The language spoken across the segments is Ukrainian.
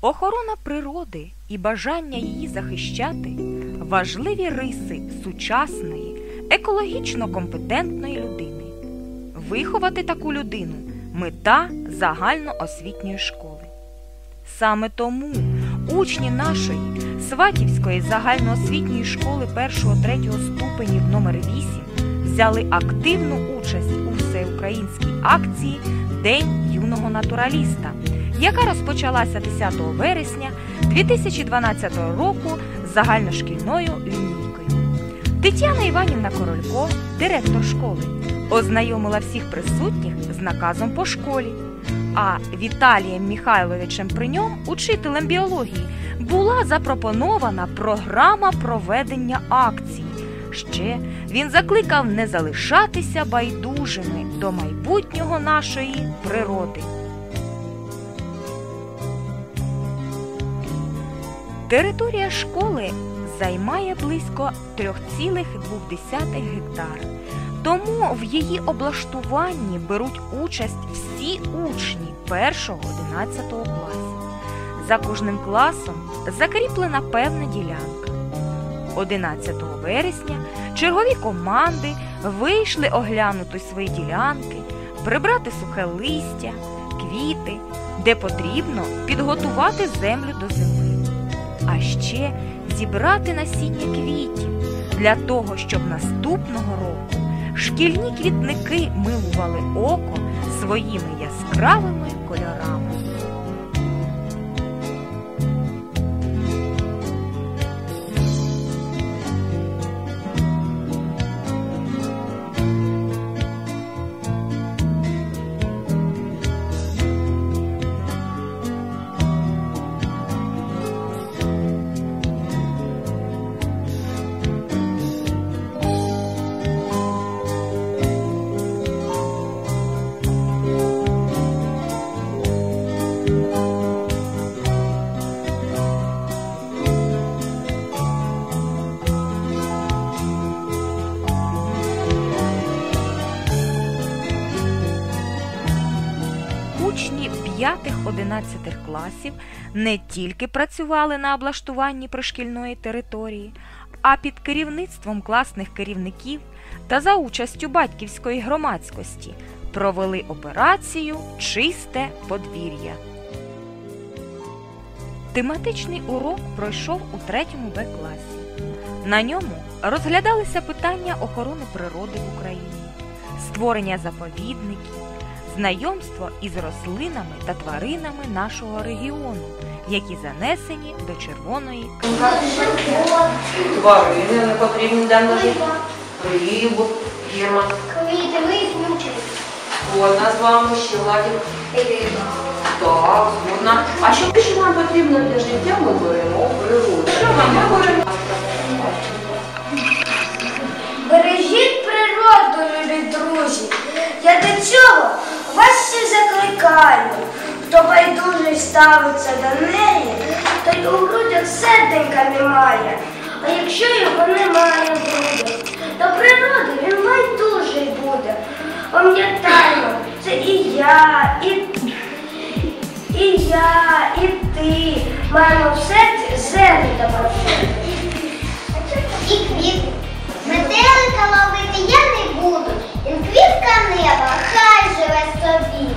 Охорона природи і бажання її захищати важливі риси сучасної, екологічно компетентної людини. Виховати таку людину мета загальноосвітньої школи. Саме тому учні нашої Сватівської загальноосвітньої школи 1-3 ступенів номер 8 взяли активну участь у всеукраїнській акції День юного натураліста, яка розпочалася 10 вересня 2012 року з загальношкільною лінійкою. Тетяна Іванівна Королько, директор школи, ознайомила всіх присутніх з наказом по школі. А Віталієм Михайловичем Приньом, учителем біології, була запропонована програма проведення акції. Ще він закликав не залишатися байдужими до майбутнього нашої природи. Територія школи займає близько 3,2 гектар. Тому в її облаштуванні беруть участь всі учні 1-11 класів. За кожним класом закріплена певна ділянка. 11 вересня чергові команди вийшли оглянути свої ділянки, прибрати сухе листя, квіти, де потрібно підготувати землю до зими, а ще зібрати насіння квітів для того, щоб наступного року шкільні квітники милували око своїми яскравими кольорами. 5-11 класів не тільки працювали на облаштуванні пришкільної території, а під керівництвом класних керівників та за участю батьківської громадськості провели операцію Чисте подвір'я. Тематичний урок пройшов у 3 Б класі. На ньому розглядалися питання охорони природи в Україні, створення заповідників, знайомство із рослинами та тваринами нашого регіону, які занесені до Червоної Тварини не потрібні для ножі. Рибу, їмо. Квіти, виключили. Згодна з вами, ще ладів. Так, згодна. А що ще нам потрібно для життя, ми беремо природу. Що вам ми беремо? Бережіть природу, любі друзі. Я до цього вас всіх закликаю. Хто байдуже ставиться до неї, той у грудях серденька немає. А якщо його немає в грудях, до природи він байдужий буде. Пам'ятаємо, це і я, і, і я, і ти маємо в серці землю працювати. і квіти. Метелика ловити я не буду, він квітка неба, хай живе собі.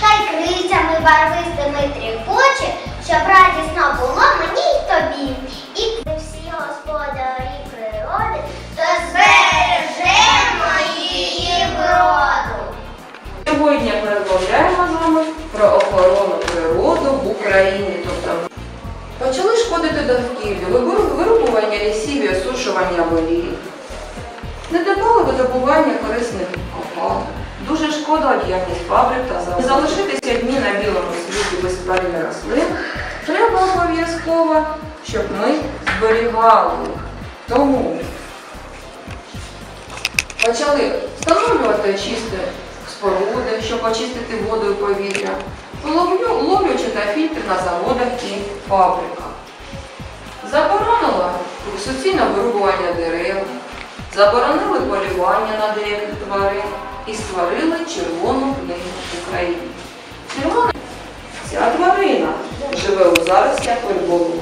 Хай крицями барвистими тріпоче, щоб радісно було мені й тобі. І всі господарі природи, то збережемо її вроду. Сьогодні ми розмовляємо з вами про охорону природи в Україні. Тобто почали шкодити довкіллю, вирубування лісів і осушування болів. Недопале видобування корисних копалин. Дуже шкода діяльність фабрик та заводів. Залишитися дні на білому світі без тварин рослин треба обов'язково, щоб ми зберігали. Тому почали встановлювати чисті споруди, щоб очистити воду і повітря, ловлю- ловлячи та фільтри на заводах і фабриках. Заборонила суцільне вирубування дерев, заборонили полювання на деяких тварин і створила червону книгу України. Червона ця тварина живе у заростях ольбову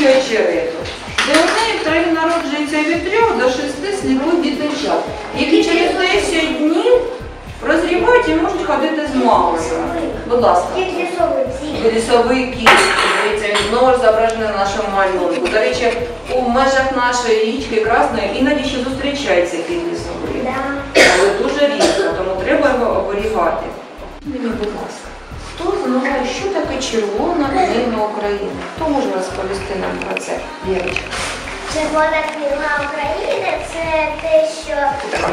і очерету, де у неї три народжується від трьох до шести снігу діточок, які через 10 днів розрібають і можуть ходити з мамою. Будь ласка. Лісовий кіт. Дивіться, він знову зображений на нашому малюнку. До речі, у межах нашої річки красної іноді ще зустрічається кіт лісовий. Але дуже рідко, тому треба його оберігати. Мені, будь ласка, хто знає, що таке червона книга України? Хто може розповісти нам про це? Вірочка. Червона книга України це те, що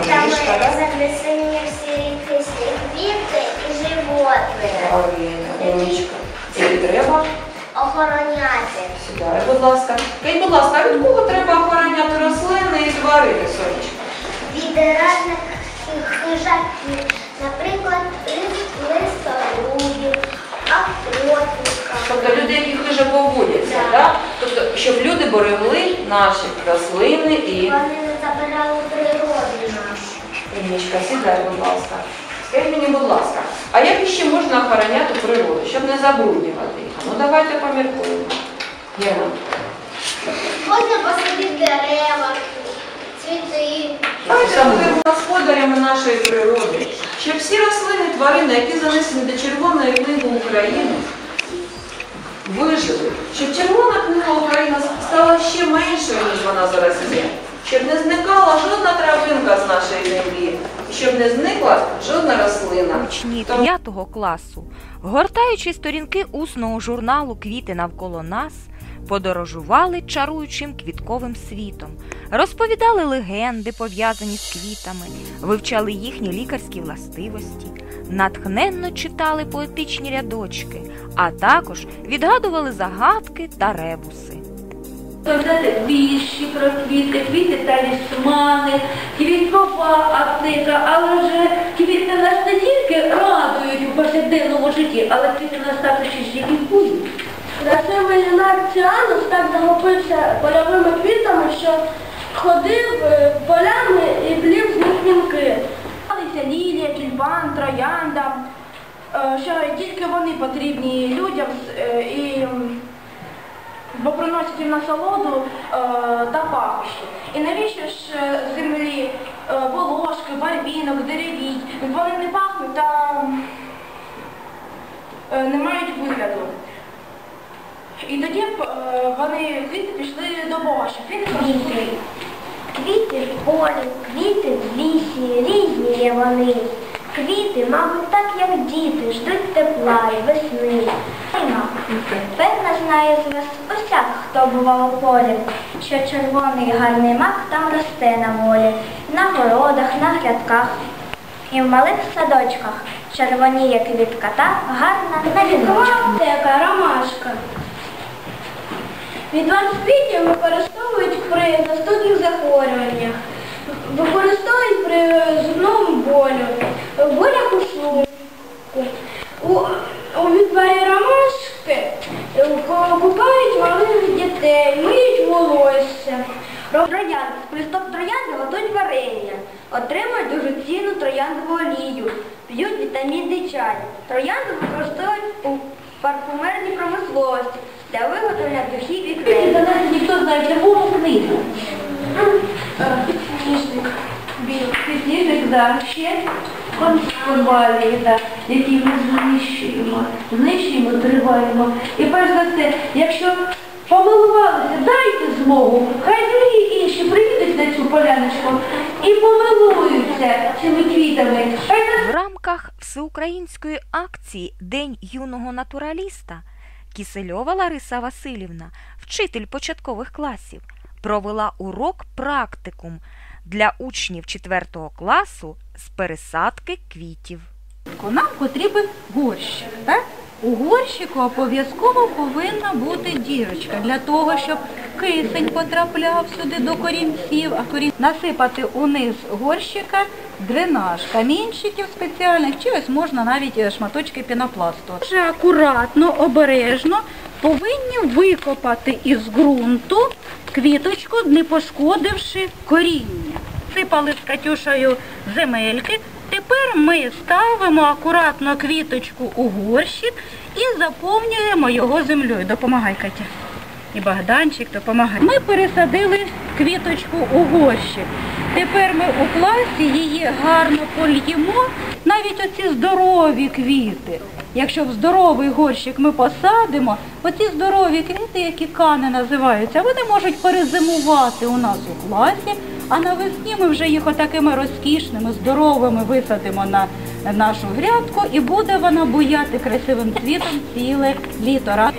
там занесені всі рідкісні квіти і животні. Правильно, умничка. Це треба Охороняти. Сідай, будь ласка. Скажіть, будь ласка, від кого треба охороняти рослини і тварини, сонечко? Від хижаків, наприклад, лис- лисорубів, охотника. Тобто люди, які хиже поводяться, Так. да? тобто, щоб люди берегли наші рослини і Вони не забирали природу нашу. умничка, сідай, будь ласка. Скажіть мені, будь ласка, а як іще можна охороняти природу, щоб не забруднювати їх? Ну давайте поміркуємо. Можна посадити дерева. Давайте будемо господарями нашої природи, щоб всі рослини, тварини, які занесені до Червоної книги України, вижили, щоб Червона книга України стала ще меншою, ніж вона зараз є, щоб не зникала жодна травинка з нашої землі, і щоб не зникла жодна рослина. Учні 5 класу, гортаючи сторінки усного журналу Квіти навколо нас, подорожували чаруючим квітковим світом, розповідали легенди, пов'язані з квітами, вивчали їхні лікарські властивості, натхненно читали поетичні рядочки, а також відгадували загадки та ребуси. Пам'ятаєте вірші про квіти, квіти талісмани, квіткова аптека, але ж квіти нас не тільки радують у повсякденному житті, але квіти нас також і лікують. Красивий юнак Ціанус так захопився польовими квітами, що ходив е, полями і плів з них вінки. Лілія, тюльпан, троянда, е, що тільки вони потрібні людям е, і бо приносять їм насолоду та пахощі. І навіщо ж землі волошки, барвінок, деревій? Вони не пахнуть та не мають вигляду. І тоді е, вони звідти пішли до Бога, щоб він Квіти. Квіти в полі, квіти в лісі, різні є вони. Квіти, мабуть, так як діти, ждуть тепла і весни. Певно знає з вас усяк, хто бував у полі, що червоний гарний мак там росте на волі, на городах, на грядках. І в малих садочках червоніє квітка та гарна на віночку. Яка ромашка. Відвар квітів використовують при застудних захворюваннях, використовують при зубному болю, болях у шлунку. У, у відварі ромашки е, купають малих дітей, миють волосся. Троянд, листок троянди готують варення, отримують дуже цінну трояндову олію, п'ють вітамінний чай. Троянду використовують у парфумерній промисловості для виготовлення духів і кремів. за нас ніхто знає червону книгу. Підсніжник. Підсніжник, да, ще конвалії, да, які ми знищуємо, знищуємо, зриваємо. І перш за все, якщо помилувалися, дайте змогу, хай другі інші приїдуть на цю поляночку і помилуються цими квітами. Хай В рамках всеукраїнської акції День юного натураліста Кісельова Лариса Васильівна, вчитель початкових класів, провела урок практикум для учнів 4 класу з пересадки квітів. Нам потрібен горщик. Так? У горщику обов'язково повинна бути дірочка для того, щоб кисень потрапляв сюди до корінців, а корінь насипати униз горщика дренаж камінчиків спеціальних, чи ось можна навіть е, шматочки пінопласту. Вже акуратно, обережно повинні викопати із ґрунту квіточку, не пошкодивши коріння. Сипали з Катюшею земельки. Тепер ми ставимо акуратно квіточку у горщик і заповнюємо його землею. Допомагай, Катя. І Богданчик допомагає. Ми пересадили квіточку у горщик. Тепер ми у класі її гарно польємо. Навіть оці здорові квіти. якщо в здоровий горщик ми посадимо, оці здорові квіти, які кани називаються, вони можуть перезимувати у нас у класі, а навесні ми вже їх отакими розкішними, здоровими висадимо на нашу грядку і буде вона буяти красивим цвітом ціле літо.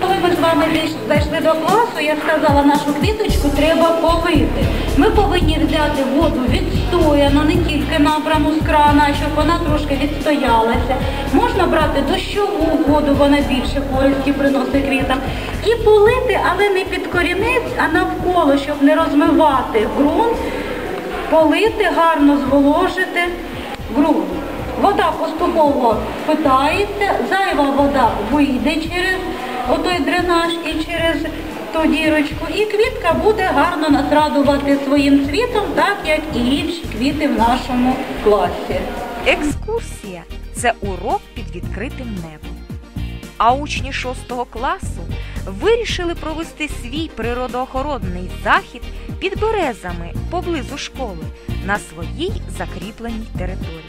Коли ми з вами зайш- зайшли до класу, я сказала, нашу квіточку треба полити. Ми повинні взяти воду відстояну, не тільки набрану з крана, щоб вона трошки відстоялася. Можна брати дощову воду, вона більше користі приносить квітам. І полити, але не під корінець, а навколо, щоб не розмивати ґрунт, полити, гарно зволожити ґрунт. Вода поступово питається, зайва вода вийде через отой дренаж і через ту дірочку, і квітка буде гарно нас радувати своїм цвітом, так як і інші квіти в нашому класі. Екскурсія це урок під відкритим небом. А учні 6 класу вирішили провести свій природоохоронний захід під березами поблизу школи на своїй закріпленій території.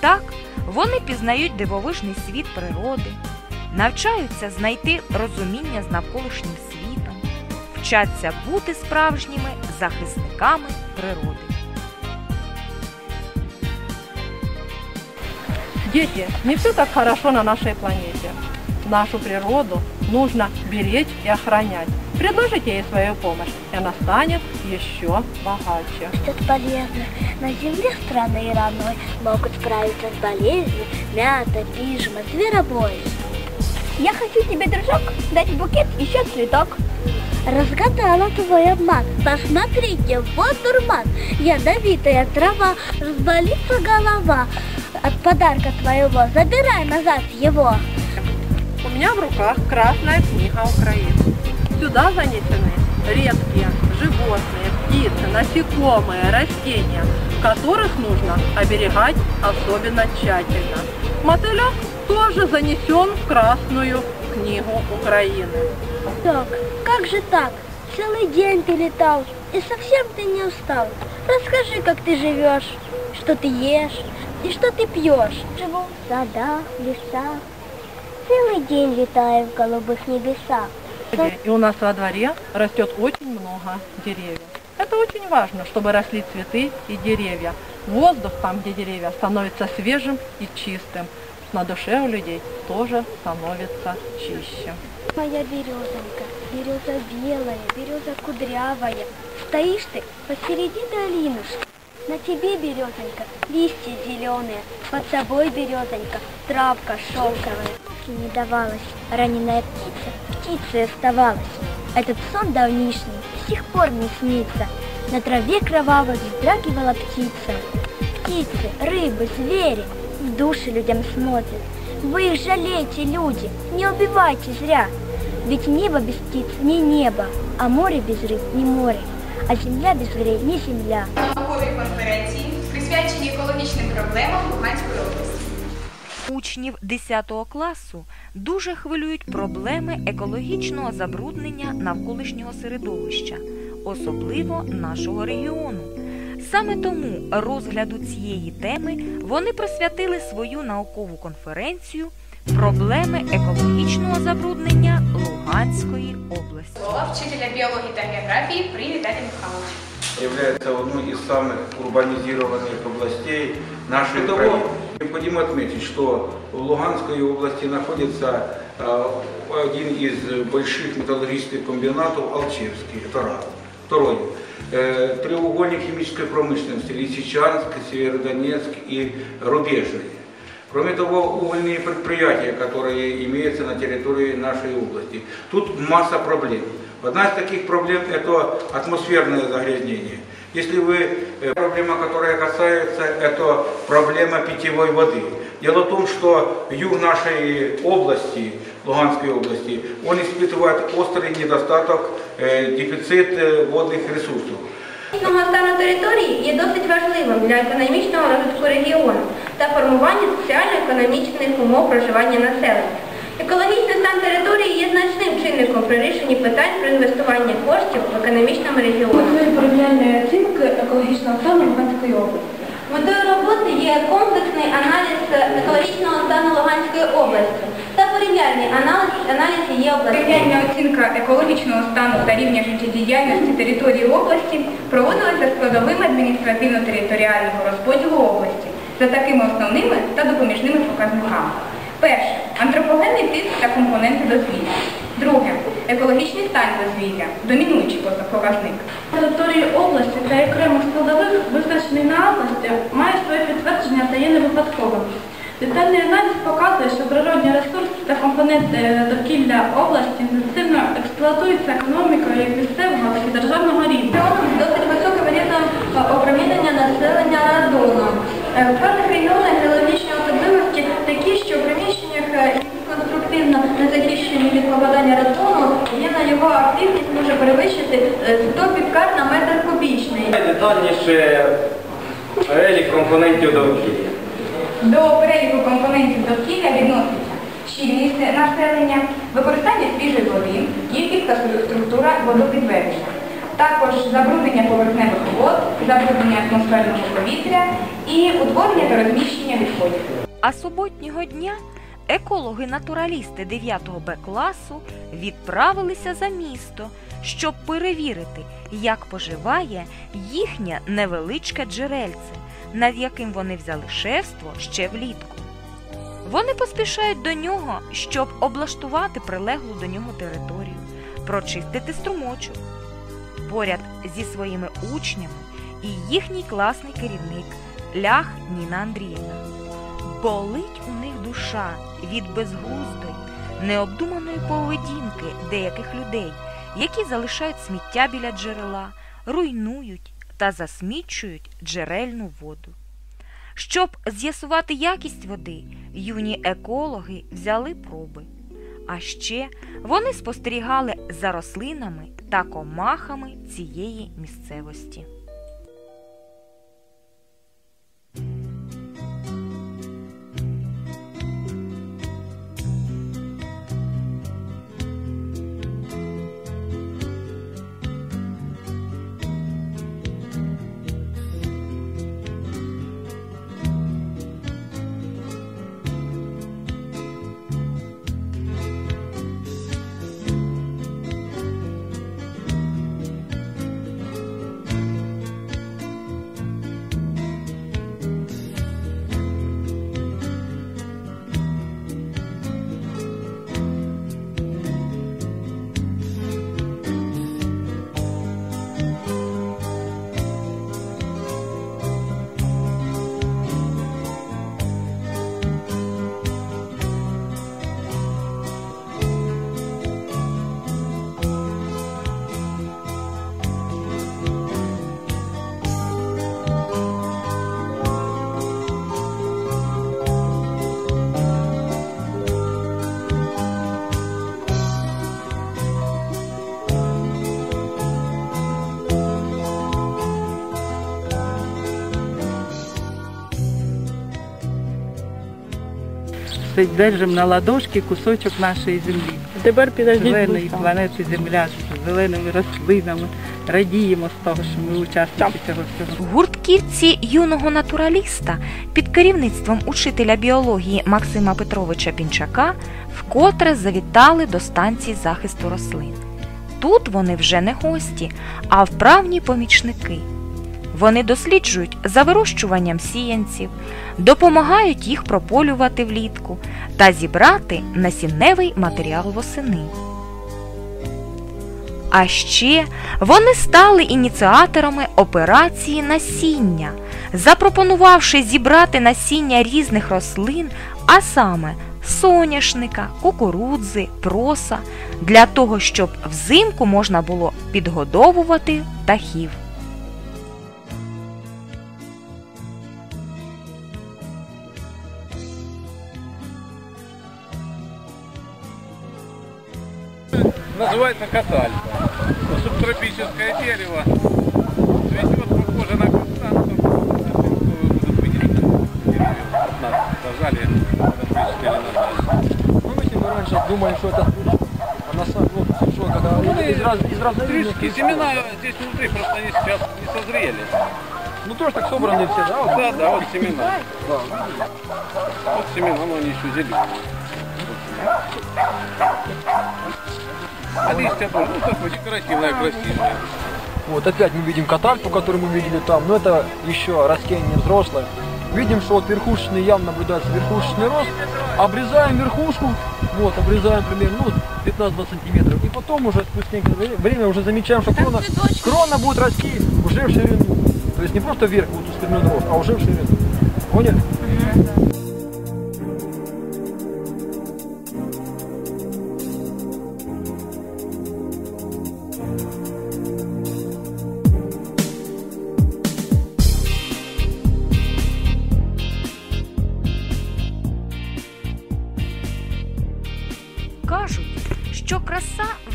Так, вони пізнають дивовижний світ природи, навчаються знайти розуміння з навколишнім світом, вчаться бути справжніми захисниками природи. Дети, не все так хорошо на нашей планете. Нашу природу нужно беречь и охранять. Предложите ей свою помощь, и она станет еще богаче. Что полезно. На земле страны и родной могут справиться с болезнью мята, пижма, зверобой. Я хочу тебе, дружок, дать букет еще цветок. Разгадала твой обман. Посмотрите, вот дурман. Ядовитая трава, разболится голова. От подарка твоего забирай назад его. У меня в руках Красная книга Украины. Сюда занесены редкие животные, птицы, насекомые, растения, которых нужно оберегать особенно тщательно. Мотылек тоже занесен в Красную книгу Украины. Так, как же так? Целый день ты летал, и совсем ты не устал. Расскажи, как ты живешь, что ты ешь и что ты пьешь. Живу в садах, лесах. Целый день летаю в голубых небесах. И у нас во дворе растет очень много деревьев. Это очень важно, чтобы росли цветы и деревья. Воздух там, где деревья, становится свежим и чистым. На душе у людей тоже становится чище. Моя березонька, береза белая, береза кудрявая. Стоишь ты посереди долинушки. На тебе, березонька, листья зеленые, под собой, березонька, травка шелковая. Не давалась раненая птица, птицей оставалась. Этот сон давнишний до сих пор не снится. На траве кровавой вздрагивала птица. Птицы, рыбы, звери души людям смотрят. Вы их жалеете, люди, не убивайте зря. Ведь небо без птиц не небо, а море без рыб не море, а земля без грей не земля. науковій конференції, присвяченій екологічним проблемам Луганської області. Учнів 10 класу дуже хвилюють проблеми екологічного забруднення навколишнього середовища, особливо нашого регіону. Саме тому розгляду цієї теми вони присвятили свою наукову конференцію Проблеми екологічного забруднення Луганської області. Слова вчителя біології та географії при Віталії Михайловичу. является одной из самых урбанизированных областей нашей Украины. Необходимо отметить, что в Луганской области находится э, один из больших металлургических комбинатов Алчевский, это раз. Второй. Э, Треугольник химической промышленности Лисичанск, Северодонецк и Рубежный. Кроме того, угольные предприятия, которые имеются на территории нашей области. Тут масса проблем. Одна из таких проблем – это атмосферное загрязнение. Если вы, э, проблема, которая касается, это проблема питьевой воды. Дело в том, что юг нашей области, Луганской области, он испытывает острый недостаток, э, дефицит э, водных ресурсов. Економічного стану території є досить важливим для економічного розвитку регіону та формування соціально-економічних умов проживання населення. Екологічний стан території є значним чинником при рішенні питань про інвестування коштів в економічному регіоні. Метою порівняльної оцінки екологічного стану Луганської області. Метою роботи є комплексний аналіз екологічного стану Луганської області та порівняльний аналіз, аналіз її області. Порівняльна оцінка екологічного стану та рівня життєдіяльності території області проводилася складовими адміністративно-територіального розподілу області за такими основними та допоміжними показниками. Перше антропогенний тиск та компоненти дозвілля. Друге екологічний стан дозвілля, домінуючий показник. Території області та окремих складових, визначений на області, має своє підтвердження та є не випадковим. Детальний аналіз показує, що природні ресурси та компоненти довкілля області інтенсивно експлуатуються економікою як місцевого, так і державного рівня. Досить високим рівнем опромінення населення радоном. Е, В певних регіонах геологічні особливості такі, що в приміщеннях, е, які конструктивно не захищені від попадання радону, є на його активність може перевищити е, 100 пікар на метр кубічний. Детальніше перелік компонентів довкілля. До переліку компонентів довкілля відноситься щільність населення, використання свіжої води, кількість та структура водопідведення. Також забруднення поверхневих вод, забруднення атмосферного повітря і утворення та розміщення відходів. А суботнього дня екологи-натуралісти 9 Б класу відправилися за місто, щоб перевірити, як поживає їхнє невеличке джерельце, над яким вони взяли шефство ще влітку. Вони поспішають до нього, щоб облаштувати прилеглу до нього територію, прочистити струмочок. Поряд зі своїми учнями і їхній класний керівник Лях Ніна Андріївна. Болить у них душа від безглуздої, необдуманої поведінки деяких людей, які залишають сміття біля джерела, руйнують та засмічують джерельну воду. Щоб з'ясувати якість води, юні екологи взяли проби. А ще вони спостерігали за рослинами та комахами цієї місцевості. Держимо на ладошки кусочок нашої землі. Тепер підождіть. Зеленої планети Земля з зеленими рослинами. Радіємо з того, що ми учасники цього всього. Гуртківці юного натураліста під керівництвом учителя біології Максима Петровича Пінчака вкотре завітали до станції захисту рослин. Тут вони вже не гості, а вправні помічники. Вони досліджують за вирощуванням сіянців, допомагають їх прополювати влітку та зібрати насінневий матеріал восени. А ще вони стали ініціаторами операції насіння, запропонувавши зібрати насіння різних рослин, а саме соняшника, кукурудзи, проса, для того, щоб взимку можна було підгодовувати птахів. Называется каталька. Субтропическое дерево. Цветет похоже на каштан, сажали Ну, мы себе раньше думали, что это на самом ну, что, когда Ну, из, раз, из разновидностей Стрижки, семена здесь внутри просто они сейчас не созрели. Ну тоже так собраны все, да? Вот? Да, да, вот семена. Да. Вот семена, но они еще зеленые. А листья тоже, ну такое декоративное, красивое. Вот опять мы видим катальпу, которую мы видели там, но это еще растение взрослое. Видим, что вот верхушечный ям наблюдается верхушечный рост. Обрезаем верхушку, вот, обрезаем примерно ну, 15-20 сантиметров. И потом уже спустя некоторое время уже замечаем, что крона, крона будет расти уже в ширину. То есть не просто вверх будет устремлен рост, а уже в ширину. Поняли?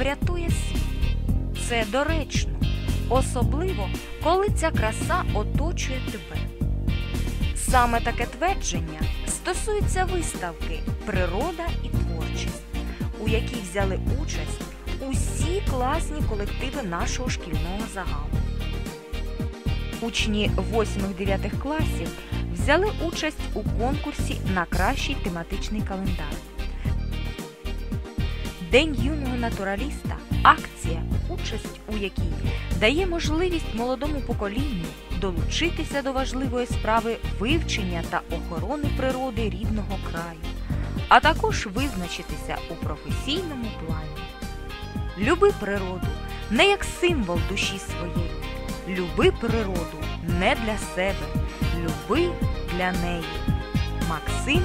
Врятує світ. Це доречно, особливо, коли ця краса оточує тебе. Саме таке твердження стосується виставки Природа і творчість, у якій взяли участь усі класні колективи нашого шкільного загалу. Учні 8-9 класів взяли участь у конкурсі на кращий тематичний календар. День юного натураліста акція, участь у якій дає можливість молодому поколінню долучитися до важливої справи вивчення та охорони природи рідного краю, а також визначитися у професійному плані. Люби природу не як символ душі своєї. Люби природу не для себе, люби для неї. Максим